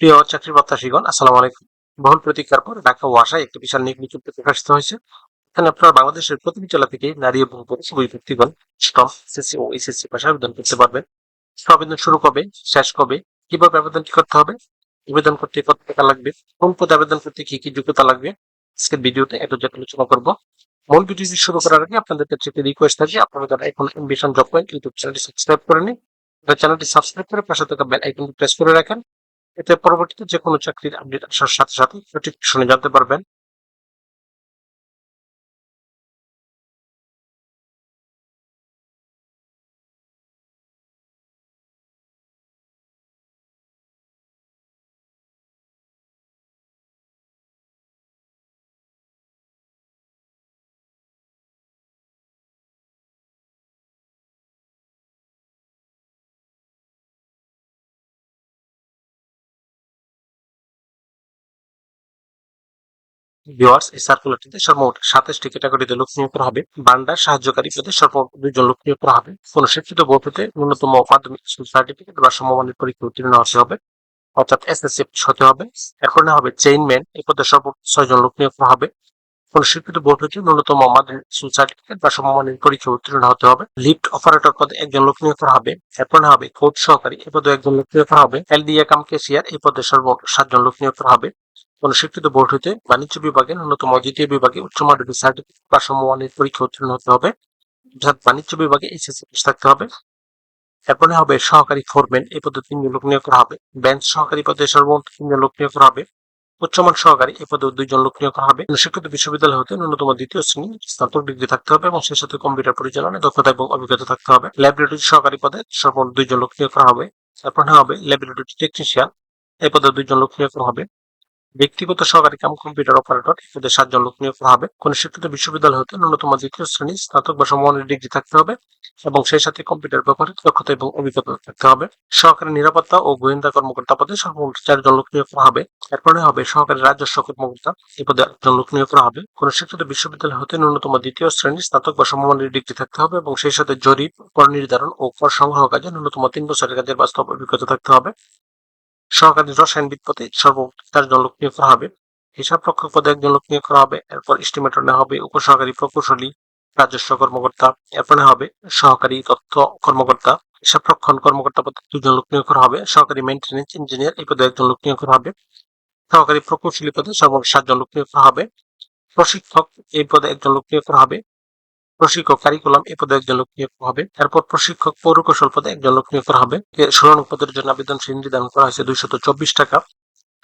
প্রিয় চাকরি প্রত্যাশীগণ, আসসালামু আলাইকুম। বহুল প্রতীক্ষার পর ঢাকা ওয়াসায় একটি বিশাল নিয়োগ বিজ্ঞপ্তি প্রকাশিত হয়েছে। এখানে আপনারা বাংলাদেশের প্রতিটি জেলা থেকে নারী এবং পুরুষ উভয় ব্যক্তিগণ স্টম এসএসসি ও এসএসসি পাশে আবেদন করতে পারবেন। আবেদন শুরু কবে, শেষ কবে, কীভাবে আবেদনটি করতে হবে আবেদন করতে কত টাকা লাগবে, কোন পদে আবেদন করতে কি কি যোগ্যতা লাগবে, আজকের ভিডিওতে এত যেটা আলোচনা করব। মূল ভিডিওটি শুরু করার আগে আপনাদের কাছে একটি রিকোয়েস্ট থাকে আপনারা যারা এখন এমবিশন জব পয়েন্ট ইউটিউব চ্যানেলটি সাবস্ক্রাইব করে নিন চ্যানেলটি সাবস্ক্রাইব করে পাশে থাকা বেল আইকনটি প্রেস করে রাখেন। এতে পরবর্তীতে যে কোনো চাকরির আপডেট আসার সাথে সাথে সঠিক শুনে জানতে পারবেন। ভিউয়ার্স এই সার্কুলারটিতে সর্বমোট সাতাশটি ক্যাটাগরিতে লোক নিয়োগ করা হবে। বান্ডার, সাহায্যকারী পদে সর্বমোট দুজন লোক নিয়োগ করা হবে। কোন শিক্ষিত বোর্ড হতে ন্যূনতম মাধ্যমিক সার্টিফিকেট বা সমমানের পরীক্ষা উত্তীর্ণ হতে হবে। অর্থাৎ এসএসসি হতে হবে। এরপর না হবে চেইনম্যান এই পদে সর্বমোট ছয়জন লোক নিয়োগ করা হবে। কোন শিক্ষিত বোর্ড হতে ন্যূনতম মাধ্যমিক সার্টিফিকেট বা সমমানের পরীক্ষা উত্তীর্ণ হতে হবে। লিফট অপারেটর পদে একজন লোক নিয়োগ করা হবে। এরপর হবে কোচ সহকারী, এই পদে একজন লোক নিয়োগ করা হবে। এলডিএ কাম কেশিয়ার এই পদে সর্বমোট সাতজন লোক নিয়োগ করা হবে। স্বীকৃত বোর্ড হইতে বাণিজ্য বিভাগে ন্যূনতম দ্বিতীয় বিভাগে উচ্চ মাধ্যমিক সার্টিফিকেট বা সমমানের পরীক্ষা উত্তীর্ণ হতে হবে। অর্থাৎ বাণিজ্য বিভাগে এইচএসসি পাস থাকতে হবে। এরপরে হবে সহকারী ফোরম্যান এই পদে তিনজন লোক নিয়োগ করা হবে। বেঞ্চ সহকারী পদে সর্বমোট তিনজন লোক নিয়োগ করা হবে। উচ্চমান সহকারী এই পদে দুইজন লোক নিয়োগ করা হবে। স্বীকৃত বিশ্ববিদ্যালয় হতে ন্যূনতম দ্বিতীয় শ্রেণি, স্নাতক ডিগ্রি থাকতে হবে এবং সেই সাথে কম্পিউটার পরিচালনায় দক্ষতা এবং অভিজ্ঞতা থাকতে হবে। ল্যাবরেটরি সহকারী পদে সর্বমোট দুইজন লোক নিয়োগ করা হবে। তারপর হবে ল্যাবরেটরি টেকনিশিয়ান এই পদে দুইজন লোক নিয়োগ করা হবে। ব্যক্তিগত সহকারী কাম কম্পিউটার অপারেটর, এদের সাতজন লোক নিয়োগ করা হবে। কোন শিক্ষিত বিশ্ববিদ্যালয় হতে ন্যূনতম দ্বিতীয় শ্রেণি স্নাতক বা সমমানের ডিগ্রি থাকতে হবে এবং সেই সাথে কম্পিউটার ব্যবহারে দক্ষতা এবং অভিজ্ঞতা থাকতে হবে। সহকারী নিরাপত্তা ও গোয়েন্দা কর্মকর্তা পদে সর্বমোট চারজন লোক নিয়োগ করা হবে। এরপরে হবে সহকারী রাজস্ব কর্মকর্তা এই পদে একজন লোক নিয়োগ করা হবে। কোন শিক্ষিত বিশ্ববিদ্যালয় হতে ন্যূনতম দ্বিতীয় শ্রেণি স্নাতক বা সমমানের ডিগ্রি থাকতে হবে এবং সেই সাথে জরিপ, কর নির্ধারণ ও কর সংগ্রহ কাজে ন্যূনতম তিন বছরের কাজের বাস্তব অভিজ্ঞতা থাকতে হবে। সহকারী রসায়নবিদ পদে সর্বমোট চারজন লোক নিয়োগ করা হবে। হিসাব রক্ষক পদে একজন লোক নিয়োগ করা হবে। এরপর এস্টিমেটর নেওয়া হবে। উপসহকারী প্রকৌশলী, রাজস্ব কর্মকর্তা। এরপরে হবে সহকারী তথ্য কর্মকর্তা। হিসাব রক্ষণ কর্মকর্তা পদে দুজন লোক নিয়োগ করা হবে। সহকারী মেনটেন্যান্স ইঞ্জিনিয়ার এই পদে একজন লোক নিয়োগ করা হবে। সহকারী প্রকৌশলী পদে সর্বমোট সাতজন লোক নিয়োগ করা হবে। প্রশিক্ষক এই পদে একজন লোক নিয়োগ করা হবে। প্রশিক্ষক কারিকুলাম এই পদে একজন লোক নিয়োগ হবে। এরপর প্রশিক্ষক পৌরকৌশল পদে একজন লোক নিয়োগ করা হবে। ষোলো পদের জন্য আবেদন ফি নির্ধারণ করা হয়েছে দুইশত চব্বিশ টাকা।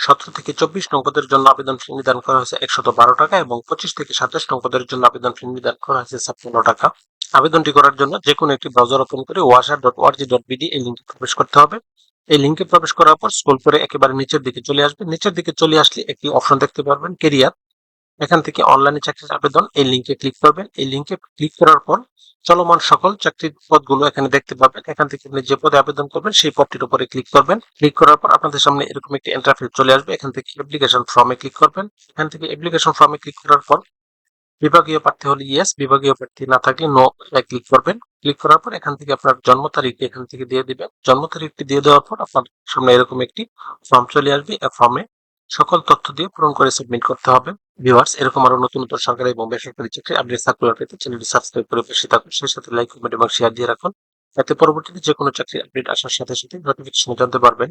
সতেরো থেকে চব্বিশ নং পদের জন্য আবেদন ফি নির্ধারণ করা হয়েছে একশত বারো টাকা এবং পঁচিশ থেকে সাতাশ নং পদের জন্য আবেদন ফি নির্ধারণ করা হয়েছে ছাপ্পান্ন টাকা। আবেদনটি করার জন্য যে কোনো একটি ব্রাউজার ওপেন করে ওয়াসার ডট ওয়ার্জি ডট বিডি এই লিঙ্কে প্রবেশ করতে হবে। এই লিঙ্কে প্রবেশ করার পর স্ক্রল করে একেবারে নিচের দিকে চলে আসবে নিচের দিকে চলে আসলে একটি অপশন দেখতে পারবেন কেরিয়ার এখান থেকে অনলাইনে চাকরির আবেদন, এই লিঙ্কে ক্লিক করবেন। এই লিঙ্কে ক্লিক করার পর চলমান সকল চাকরির পদগুলো এখানে দেখতে পাবেন। এখান থেকে আপনি যে পদে আবেদন করবেন, সেই পদটির উপরে ক্লিক করবেন। ক্লিক করার পর আপনাদের সামনে এরকম একটি ইন্টারফেস চলে আসবে। এখান থেকে অ্যাপ্লিকেশন ফর্মে ক্লিক করবেন। এখান থেকে অ্যাপ্লিকেশন ফর্মে ক্লিক করার পর বিভাগীয় প্রার্থী হলে ইয়েস বিভাগীয় প্রার্থী না থাকলে নো ক্লিক করবেন। ক্লিক করার পর এখান থেকে আপনার জন্ম তারিখ এখান থেকে দিয়ে দিবেন। জন্ম তারিখটি দিয়ে দেওয়ার পর আপনার সামনে এরকম একটি ফর্ম চলে আসবে। এই ফর্মে সকল তথ্য দিয়ে পূরণ করে সাবমিট করতে হবে। ভিউয়ার্স এরকম আরও নতুন নতুন সরকারি বোম্বে সরকারি চাকরি আপডেট সার্কুলার পেতে চ্যানেলটি সাবস্ক্রাইব করে বেশি থাকুন। সেই সাথে লাইক কমেন্ট এবং শেয়ার দিয়ে রাখুন। যাতে পরবর্তীতে যে কোনো চাকরির আপডেট আসার সাথে সাথে নোটিফিকেশন জানতে পারবেন।